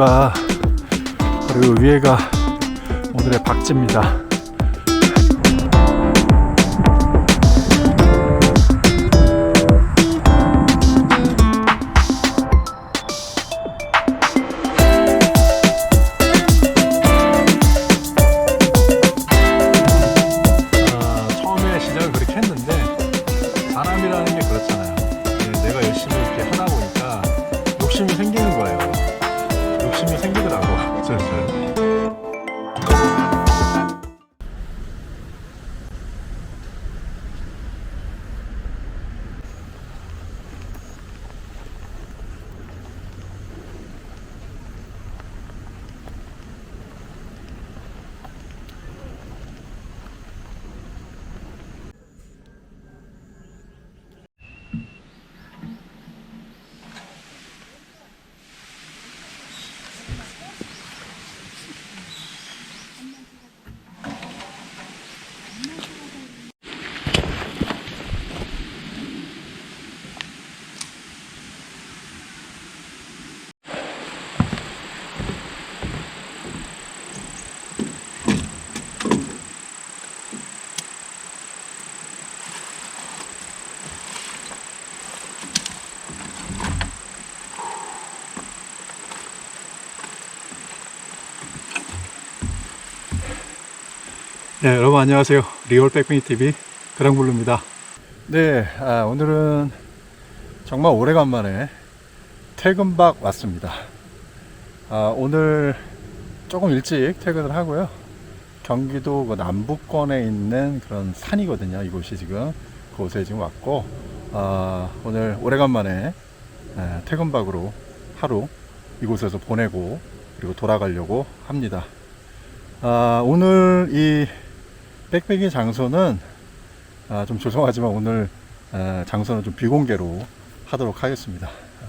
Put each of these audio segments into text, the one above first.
요 위에가 바로 요 위에가 오늘의 박지입니다. 욕심이 네, 여러분 안녕하세요. 리얼 백핑 TV 그랑블루입니다. 네, 아, 오늘은 정말 오래간만에 퇴근박 왔습니다. 아, 오늘 조금 일찍 퇴근을 하고요. 경기도 그 남부권에 있는 그런 산이거든요. 이곳이 지금 그곳에 지금 왔고 아, 오늘 오래간만에 에, 퇴근박으로 하루 이곳에서 보내고 그리고 돌아가려고 합니다. 아, 오늘 이 백패킹 장소는 아, 좀 죄송하지만 오늘 아, 장소는 좀 비공개로 하도록 하겠습니다. 아,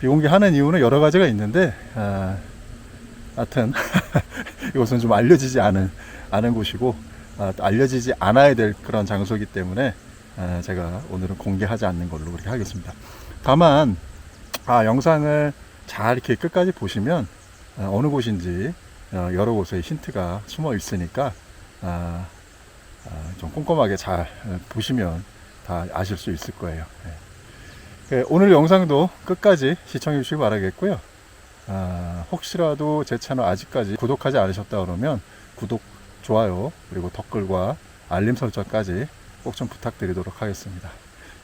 비공개 하는 이유는 여러 가지가 있는데 아, 하여튼 이곳은 좀 알려지지 않은 않은 곳이고 아, 또 알려지지 않아야 될 그런 장소이기 때문에 아, 제가 오늘은 공개하지 않는 걸로 그렇게 하겠습니다. 다만 아, 영상을 잘 이렇게 끝까지 보시면 아, 어느 곳인지 어, 여러 곳에 힌트가 숨어 있으니까 아, 아, 좀 꼼꼼하게 잘 어, 보시면 다 아실 수 있을 거예요. 예. 예, 오늘 영상도 끝까지 시청해 주시기 바라겠고요. 아, 혹시라도 제 채널 아직까지 구독하지 않으셨다 그러면 구독, 좋아요, 그리고 댓글과 알림 설정까지 꼭 좀 부탁드리도록 하겠습니다.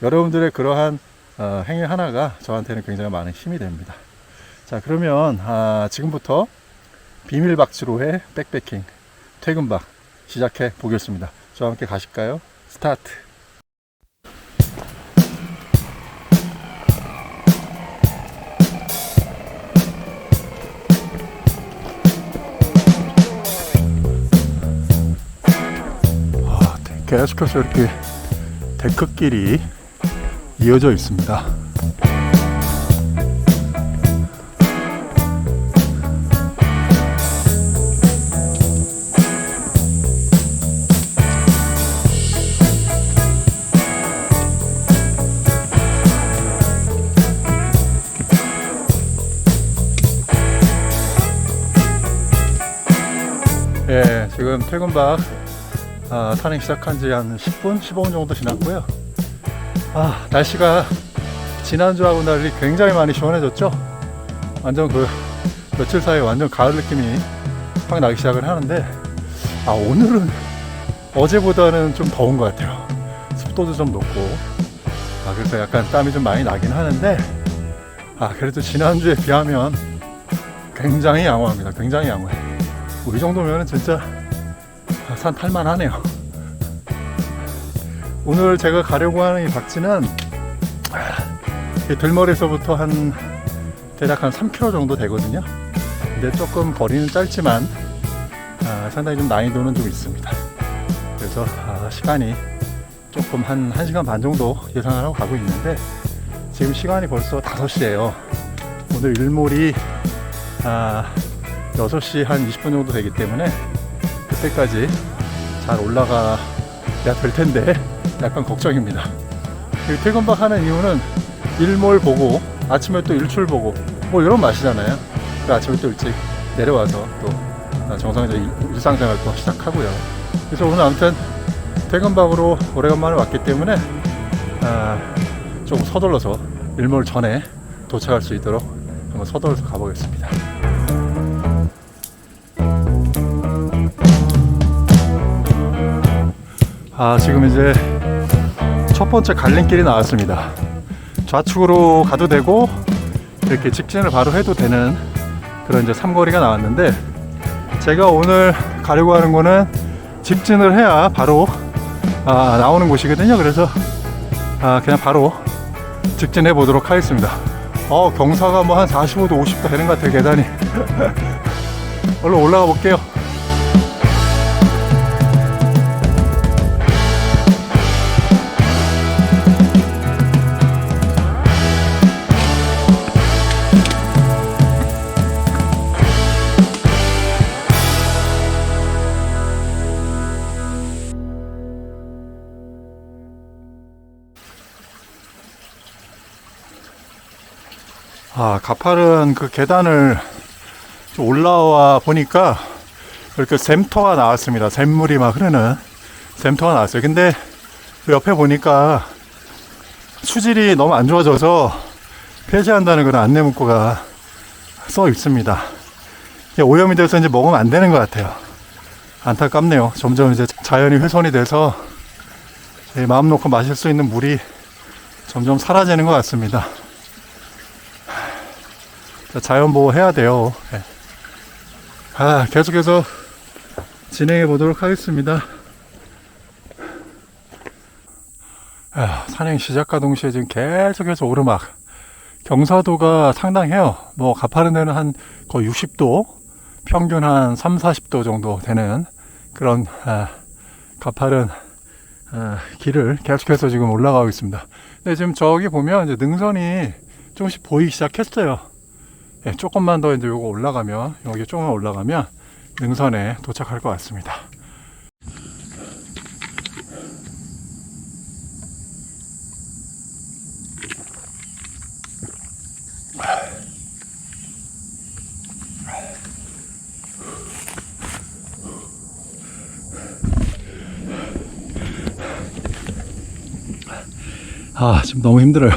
여러분들의 그러한 어, 행위 하나가 저한테는 굉장히 많은 힘이 됩니다. 자, 그러면 아, 지금부터 비밀 박치로의 백패킹 퇴근박 시작해 보겠습니다. 저와 함께 가실까요? 스타트. 아, 계속해서 이렇게 데크길이 이어져 있습니다. 지금 퇴근박 아, 산행 시작한 지 한 10분, 15분 정도 지났고요. 아, 날씨가 지난주하고 달리 굉장히 많이 시원해졌죠? 완전 그 며칠 사이에 완전 가을 느낌이 확 나기 시작을 하는데, 아, 오늘은 어제보다는 좀 더운 것 같아요. 습도도 좀 높고, 아, 그래서 약간 땀이 좀 많이 나긴 하는데, 아, 그래도 지난주에 비하면 굉장히 양호합니다. 굉장히 양호해. 뭐이 정도면 진짜 산 탈만하네요. 오늘 제가 가려고 하는 이 박지는 아, 이 들머리에서부터 한 대략 한 3km 정도 되거든요. 근데 조금 거리는 짧지만 아, 상당히 좀 난이도는 좀 있습니다. 그래서 아, 시간이 조금 한 1시간 반 정도 예상을 하고 가고 있는데 지금 시간이 벌써 5시예요. 오늘 일몰이 아, 6시 한 20분 정도 되기 때문에 그때까지 잘 올라가야 될 텐데 약간 걱정입니다. 이 퇴근박 하는 이유는 일몰 보고 아침에 또 일출 보고 뭐 이런 맛이잖아요. 그 아침에 또 일찍 내려와서 또 아, 정상적인 일- 일상생활 또 시작하고요. 그래서 오늘 아무튼 퇴근박으로 오래간만에 왔기 때문에 아, 좀 서둘러서 일몰 전에 도착할 수 있도록 한번 서둘러서 가보겠습니다. 아, 지금 이제 첫 번째 갈림길이 나왔습니다. 좌측으로 가도 되고 이렇게 직진을 바로 해도 되는 그런 이제 삼거리가 나왔는데 제가 오늘 가려고 하는 거는 직진을 해야 바로 아, 나오는 곳이거든요. 그래서 아, 그냥 바로 직진해 보도록 하겠습니다. 어, 경사가 뭐 한 45도, 50도 되는 것 같아요, 계단이. 얼른 올라가 볼게요. 아, 가파른 그 계단을 좀 올라와 보니까 이렇게 샘터가 나왔습니다. 샘물이 막 흐르는 샘터가 나왔어요. 근데 그 옆에 보니까 수질이 너무 안 좋아져서 폐쇄한다는 그런 안내 문구가 써 있습니다. 오염이 돼서 이제 먹으면 안 되는 것 같아요. 안타깝네요. 점점 이제 자연이 훼손이 돼서 예, 마음 놓고 마실 수 있는 물이 점점 사라지는 것 같습니다. 자, 자연 보호 해야 돼요. 예. 아, 계속해서 진행해 보도록 하겠습니다. 아, 산행 시작과 동시에 지금 계속해서 오르막. 경사도가 상당해요. 뭐, 가파른 데는 한 거의 60도, 평균 한 3, 40도 정도 되는 그런, 아, 가파른, 아, 길을 계속해서 지금 올라가고 있습니다. 근데 지금 저기 보면 이제 능선이 조금씩 보이기 시작했어요. 예, 조금만 더 이제 요거 올라가면 여기 조금만 올라가면 능선에 도착할 것 같습니다. 아 지금 너무 힘들어요.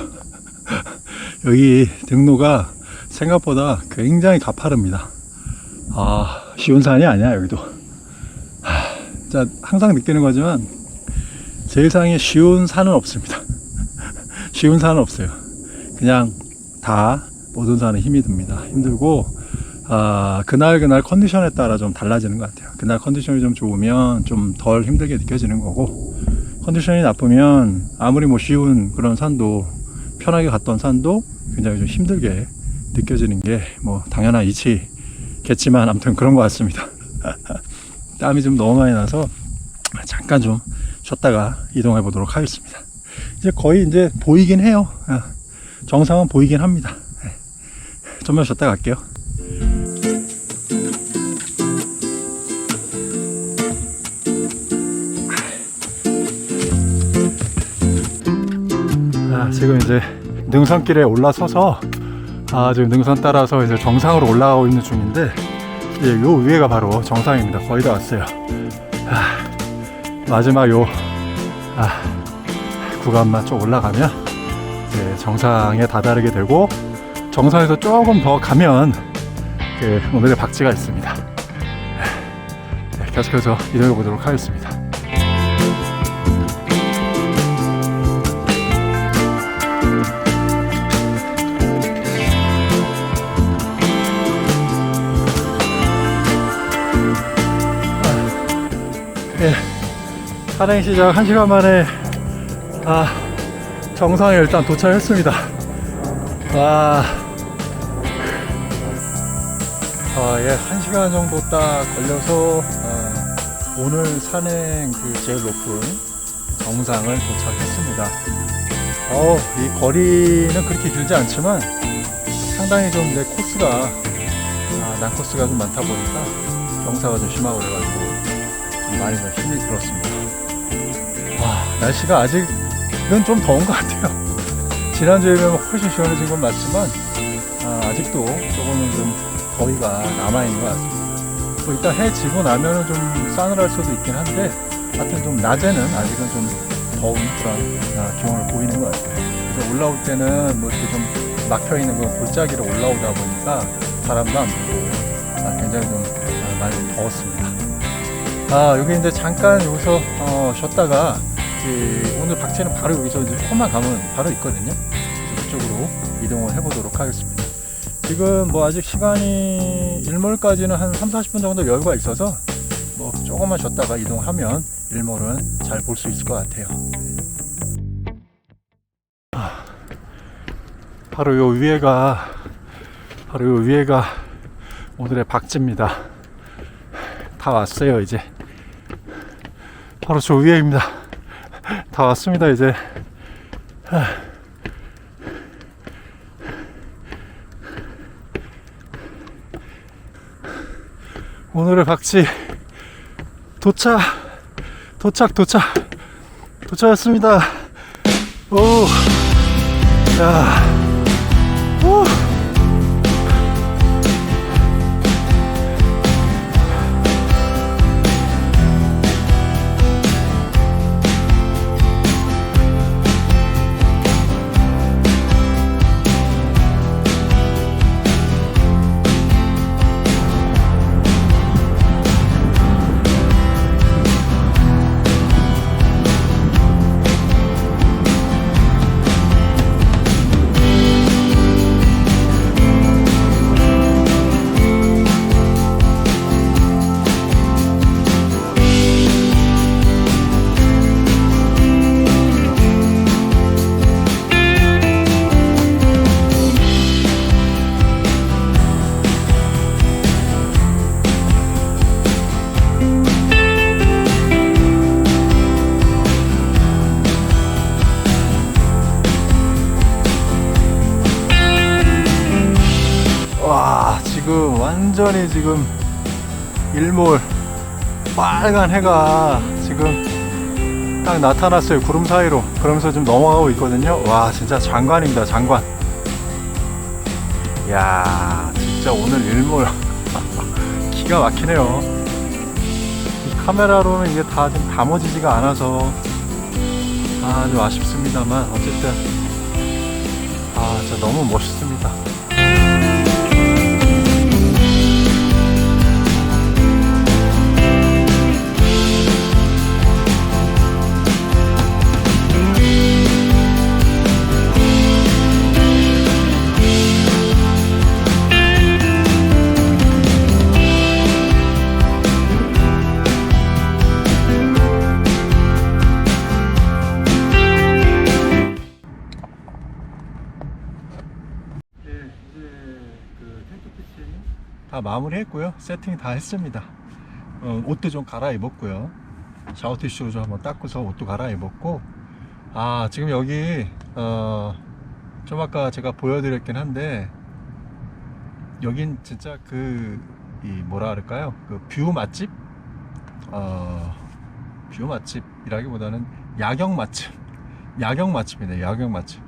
여기 등로가 생각보다 굉장히 가파릅니다. 아, 쉬운 산이 아니야, 여기도. 하, 진짜 항상 느끼는 거지만, 세상에 쉬운 산은 없습니다. 쉬운 산은 없어요. 그냥 다 모든 산은 힘이 듭니다. 힘들고, 아, 그날 그날 컨디션에 따라 좀 달라지는 것 같아요. 그날 컨디션이 좀 좋으면 좀 덜 힘들게 느껴지는 거고, 컨디션이 나쁘면 아무리 뭐 쉬운 그런 산도 편하게 갔던 산도 굉장히 좀 힘들게 느껴지는 게 뭐 당연한 이치겠지만 아무튼 그런 것 같습니다. 땀이 좀 너무 많이 나서 잠깐 좀 쉬었다가 이동해 보도록 하겠습니다. 이제 거의 이제 보이긴 해요. 아, 정상은 보이긴 합니다. 네. 좀만 쉬었다 갈게요. 아, 지금 이제 능선길에 올라서서 아, 지금 능선 따라서 이제 정상으로 올라가고 있는 중인데 예, 요 위에가 바로 정상입니다. 거의 다 왔어요. 아, 마지막 요 아, 구간만 좀 올라가면 이제 정상에 다다르게 되고 정상에서 조금 더 가면 그 오늘의 박지가 있습니다. 네, 계속해서 이동해 보도록 하겠습니다. 예, 산행 시작 1시간 만에 아, 정상에 일단 도착했습니다. 와, 아, 예, 1시간 정도 딱 걸려서 아, 오늘 산행 그 제일 높은 정상을 도착했습니다. 어, 이 거리는 그렇게 길지 않지만 상당히 좀 내 코스가 아, 난 코스가 좀 많다 보니까 경사가 좀 심하고 그래가지고 좀 많이 좀 힘이 들었습니다. 와, 날씨가 아직은 좀 더운 것 같아요. 지난주에 비하면 훨씬 시원해진 건 맞지만, 아, 아직도 조금은 좀 더위가 남아있는 것 같습니다. 뭐 일단 해 지고 나면은 좀 싸늘할 수도 있긴 한데 하여튼 좀 낮에는 아직은 좀 더운 그런 아, 기온을 보이는 것 같아요. 그래서 올라올 때는 뭐 이렇게 좀 막혀 있는 그 골짜기로 올라오다 보니까 바람도 안 불고 아, 굉장히 좀 아, 많이 더웠습니다. 아 여기 이제 잠깐 여기서 어, 쉬었다가 이제 오늘 박채는 바로 여기서 이제 조금만 가면 바로 있거든요. 그쪽으로 이동을 해보도록 하겠습니다. 지금 뭐 아직 시간이 일몰까지는 한 3, 40분 정도 여유가 있어서 뭐 조금만 쉬었다가 이동하면 일몰은 잘 볼 수 있을 것 같아요. 아, 바로 요 위에가 바로 요 위에가 오늘의 박지입니다. 다 왔어요 이제. 바로 저 위에입니다. 다 왔습니다 이제. 오늘의 박지 도착. 도착 도착. 도착했습니다. 오, 야, 완전히 지금 일몰 빨간 해가 지금 딱 나타났어요. 구름 사이로. 그러면서 지금 넘어가고 있거든요. 와 진짜 장관입니다 장관. 야 진짜 오늘 일몰. 기가 막히네요. 이 카메라로는 이게 다 지금 담아지지가 않아서 아좀 아쉽습니다만 어쨌든 아 진짜 너무 멋있습니다 마무리했고요. 세팅 다 했습니다. 어, 옷도 좀 갈아입었고요. 샤워 티슈로 좀 한번 닦고서 옷도 갈아입었고, 아 지금 여기 어, 좀 아까 제가 보여드렸긴 한데 여긴 진짜 그 이 뭐라 그럴까요? 그 뷰 맛집? 어, 뷰 맛집이라기보다는 야경 맛집, 야경 맛집이네. 야경 맛집.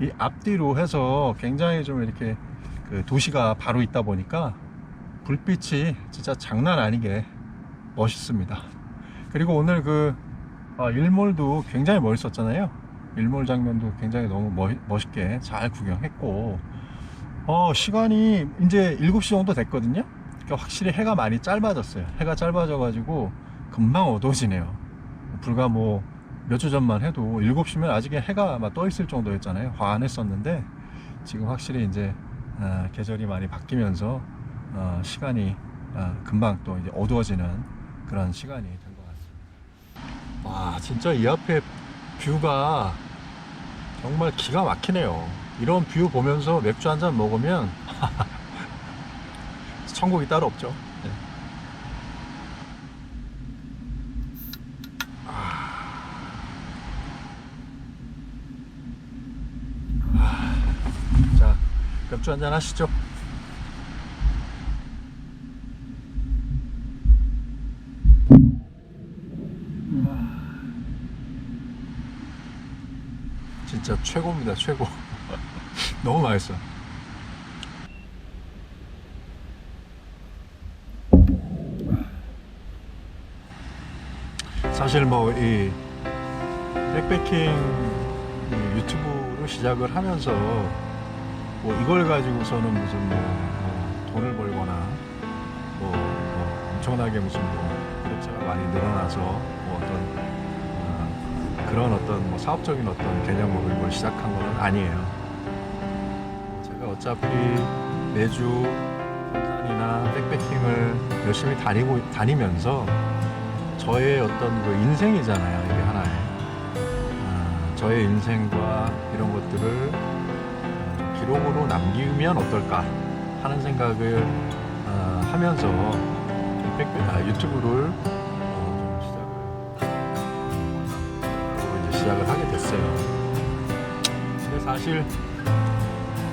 이 앞뒤로 해서 굉장히 좀 이렇게 그 도시가 바로 있다 보니까 불빛이 진짜 장난 아니게 멋있습니다. 그리고 오늘 그 아, 일몰도 굉장히 멋있었잖아요. 일몰 장면도 굉장히 너무 멋, 멋있게 잘 구경했고, 어, 시간이 이제 7시 정도 됐거든요. 그러니까 확실히 해가 많이 짧아졌어요. 해가 짧아져 가지고 금방 어두워지네요. 불과 뭐 몇 주 전만 해도 7시면 아직 해가 아마 떠 있을 정도였잖아요. 환했었는데 지금 확실히 이제 아, 계절이 많이 바뀌면서 어, 시간이 아, 금방 또 이제 어두워지는 그런 시간이 된 것 같습니다. 와, 진짜 이 앞에 뷰가 정말 기가 막히네요. 이런 뷰 보면서 맥주 한 잔 먹으면 천국이 따로 없죠. 네. 자, 맥주 한 잔 하시죠. 최고입니다 최고. 너무 맛있어. 사실 뭐 이 백패킹 유튜브로 시작을 하면서 뭐 이걸 가지고서는 무슨 뭐, 뭐 돈을 벌거나 뭐, 뭐 엄청나게 무슨 뭐 구독자가 많이 늘어나서 그런 어떤 뭐 사업적인 어떤 개념으로 이걸 시작한 건 아니에요. 제가 어차피 매주 등산이나 백패킹을 열심히 다니고 다니면서 저의 어떤 그 인생이잖아요. 이게 하나의 아, 저의 인생과 이런 것들을 어, 좀 기록으로 남기면 어떨까 하는 생각을 어, 하면서 이 백, 아, 유튜브를 시작을 됐어요. 근데 사실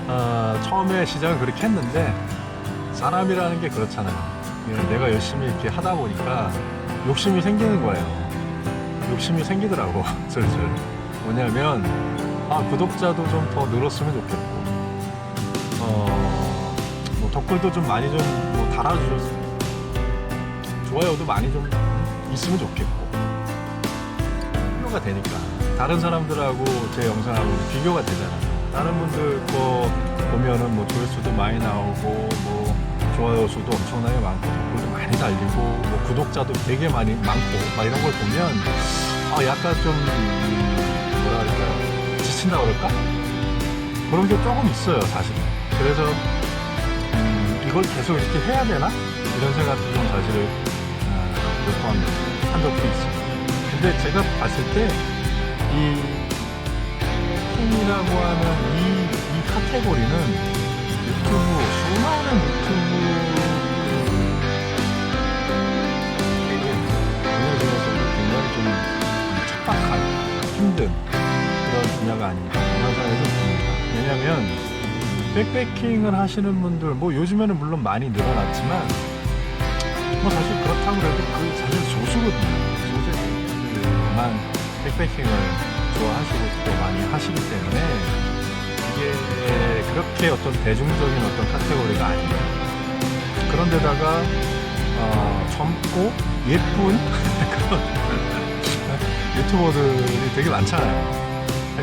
어, 처음에 시작은 그렇게 했는데 사람이라는 게 그렇잖아요. 이게 내가 열심히 이렇게 하다 보니까 욕심이 생기는 거예요. 욕심이 생기더라고 슬슬. 뭐냐면 아 구독자도 좀 더 늘었으면 좋겠고, 어, 뭐 댓글도 좀 많이 좀뭐 달아주셨으면, 좋아요도 많이 좀 있으면 좋겠고, 비교가 되니까 다른 사람들하고 제 영상하고 비교가 되잖아요. 다른 분들 거 보면은 뭐 조회수도 많이 나오고 뭐 좋아요 수도 엄청나게 많고 댓글도 많이 달리고 뭐 구독자도 되게 많이 많고 막 이런 걸 보면 아 약간 좀 뭐라 그럴까요? 지친다 그럴까? 그런 게 조금 있어요 사실. 그래서 음, 이걸 계속 이렇게 해야 되나? 이런 생각도 좀 사실 어, 몇번 한 적도 있습니다. 근데 제가 봤을 때 이 팬이라고 하는 이, 이 카테고리는 유튜브 수많은 유튜브 분야중에서도 굉장히 좀 척박한 힘든 그런 분야가 아닌가 좀 듭니다. 왜냐면 백패킹을 하시는 분들 뭐 요즘에는 물론 많이 늘어났지만 뭐 사실 그렇다고 해도 그 사실 소수거든요. 소수만 백패킹을 좋아하시고 또 많이 하시기 때문에 이게 그렇게 어떤 대중적인 어떤 카테고리가 아니에요. 그런데다가 어, 젊고 예쁜 그런 유튜버들이 되게 많잖아요.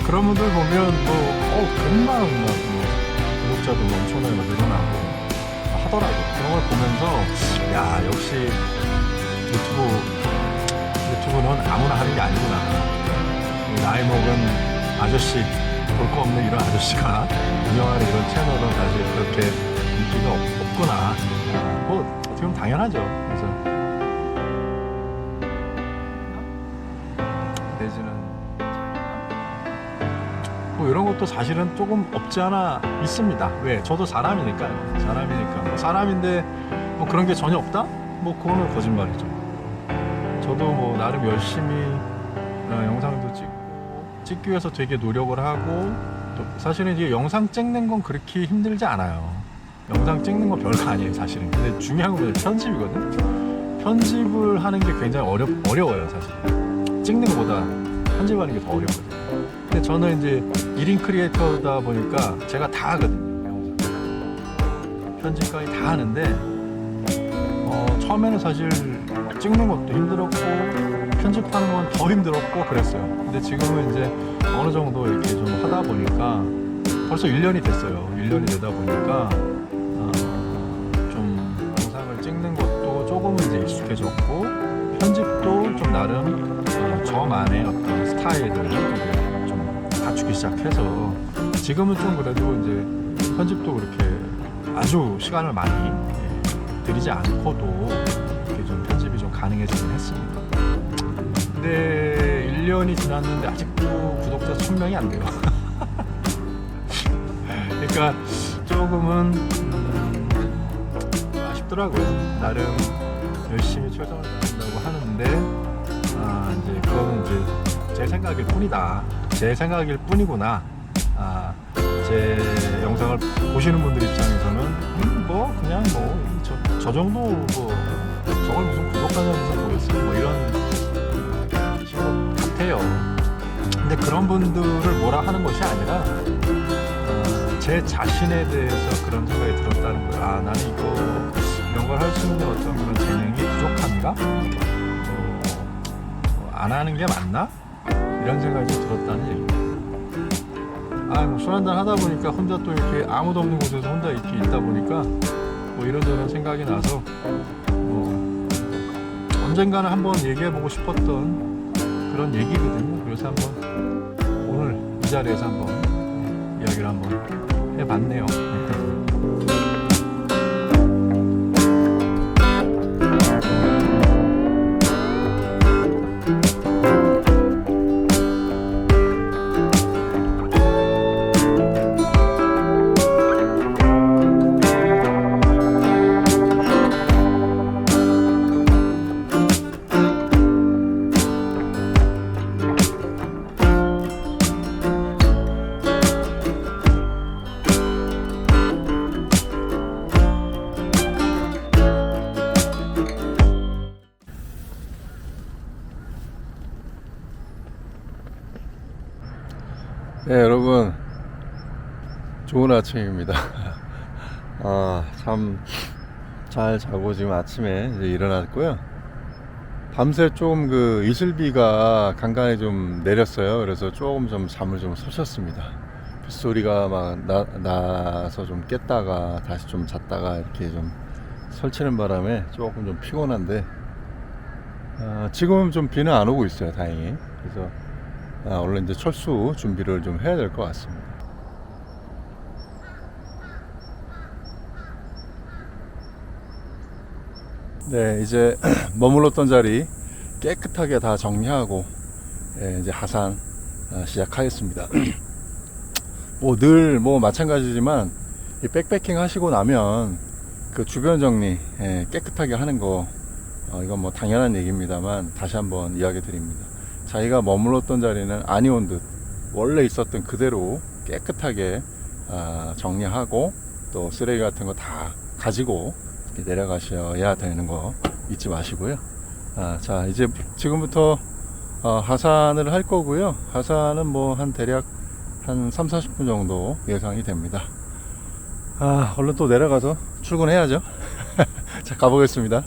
그런 분들 보면 뭐 어, 금방 막 뭐, 구독자도 뭐 엄청나게 막 늘어나고 하더라고요. 그런 걸 보면서 야 역시 유튜브 유튜브는 아무나 하는 게 아니구나. 나이 먹은 아저씨, 볼 거 없는 이런 아저씨가 운영하는 이런 채널은 사실 그렇게 인기가 없, 없구나. 아, 뭐, 어떻게 보면 당연하죠. 그래서. 내지는 뭐 이런 것도 사실은 조금 없지 않아 있습니다. 왜? 저도 사람이니까요. 사람이니까. 뭐 사람인데 뭐 그런 게 전혀 없다? 뭐 그거는 거짓말이죠. 저도 뭐 나름 열심히 어, 영상도 찍고 찍기 위해서 되게 노력을 하고 또 사실은 이제 영상 찍는 건 그렇게 힘들지 않아요. 영상 찍는 건 별거 아니에요, 사실은. 근데 중요한 건 편집이거든. 편집을 하는 게 굉장히 어렵 어려워요, 사실. 찍는 것보다 편집하는 게 더 어렵거든요. 근데 저는 이제 1인 크리에이터다 보니까 제가 다 하거든요. 편집까지 다 하는데 어, 처음에는 사실 찍는 것도 힘들었고 편집하는 건 더 힘들었고 그랬어요. 근데 지금은 이제 어느 정도 이렇게 좀 하다 보니까 벌써 1년이 됐어요. 1년이 되다 보니까 어, 좀 영상을 찍는 것도 조금은 이제 익숙해졌고 편집도 좀 나름 어, 저만의 어떤 스타일을 좀 갖추기 시작해서 지금은 좀 그래도 이제 편집도 그렇게 아주 시간을 많이 예, 들이지 않고도 이렇게 좀 편집이 좀 가능해지긴 했습니다. 근데 1년이 지났는데 아직도 구독자 1000명이 안 돼요. 그러니까 조금은 음, 아쉽더라고요. 나름 열심히 최선을 다한다고 하는데 아, 이제 그거는 이제 제 생각일 뿐이다. 제 생각일 뿐이구나. 아, 제 영상을 보시는 분들 입장에서는 음, 뭐 그냥 뭐저 저 정도 뭐 저걸 무슨 구독하면서 보였어 뭐 이런 같아요. 근데 그런 분들을 뭐라 하는 것이 아니라 어, 제 자신에 대해서 그런 생각이 들었다는 거야. 아, 나는 이거 이런 걸 할 수 있는 어떤 그런 재능이 부족한가? 어, 뭐안 하는 게 맞나? 이런 생각이 좀 들었다는 얘기입니다. 아, 뭐술 한잔 하다 보니까 혼자 또 이렇게 아무도 없는 곳에서 혼자 이렇게 있다 보니까 뭐 이런저런 생각이 나서 뭐 언젠가는 한번 얘기해보고 싶었던 그런 얘기거든요. 그래서 한번 오늘 이 자리에서 한번 이야기를 한번 해봤네요. 아침입니다. 아, 참 잘 자고 지금 아침에 이제 일어났고요. 밤새 좀 그 이슬비가 간간히 좀 내렸어요. 그래서 조금 좀 잠을 좀 설쳤습니다. 빗소리가 막 나, 나서 좀 깼다가 다시 좀 잤다가 이렇게 좀 설치는 바람에 조금 좀 피곤한데 아, 지금은 좀 비는 안 오고 있어요. 다행히. 그래서 아, 얼른 이제 철수 준비를 좀 해야 될 것 같습니다. 네, 이제 머물렀던 자리 깨끗하게 다 정리하고 예, 이제 하산 아, 시작하겠습니다. 뭐늘뭐 마찬가지지만 이 백패킹 하시고 나면 그 주변 정리 예, 깨끗하게 하는 거 어, 이건 뭐 당연한 얘기입니다만 다시 한번 이야기 드립니다. 자기가 머물렀던 자리는 아니온 듯 원래 있었던 그대로 깨끗하게 아, 정리하고 또 쓰레기 같은 거 다 가지고 내려가셔야 되는 거 잊지 마시고요. 아, 자 이제 지금부터 어, 하산을 할 거고요. 하산은 뭐 한 대략 한 3, 40분 정도 예상이 됩니다. 아, 얼른 또 내려가서 출근해야죠. 자, 가보겠습니다.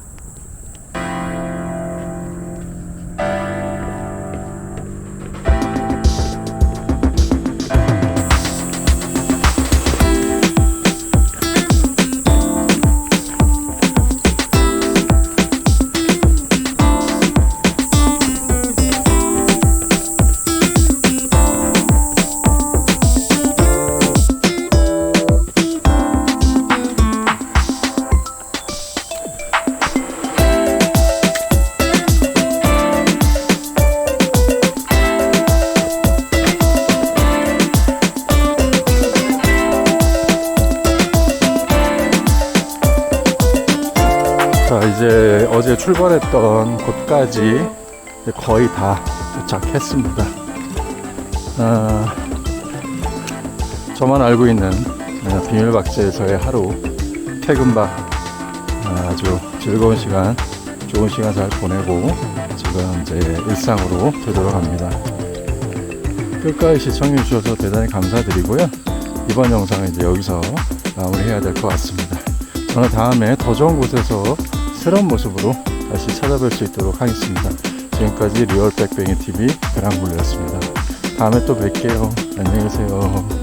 출발했던 곳까지 거의 다 도착했습니다. 아, 저만 알고 있는 아, 비밀박제에서의 하루 퇴근박 아, 아주 즐거운 시간, 좋은 시간 잘 보내고 지금 이제 일상으로 되돌아갑니다. 끝까지 시청해 주셔서 대단히 감사드리고요. 이번 영상은 이제 여기서 마무리해야 될 것 같습니다. 저는 다음에 더 좋은 곳에서 새로운 모습으로 다시 찾아뵐 수 있도록 하겠습니다. 지금까지 리얼 백뱅이 TV 그랑블루였습니다. 다음에 또 뵐게요. 안녕히 계세요.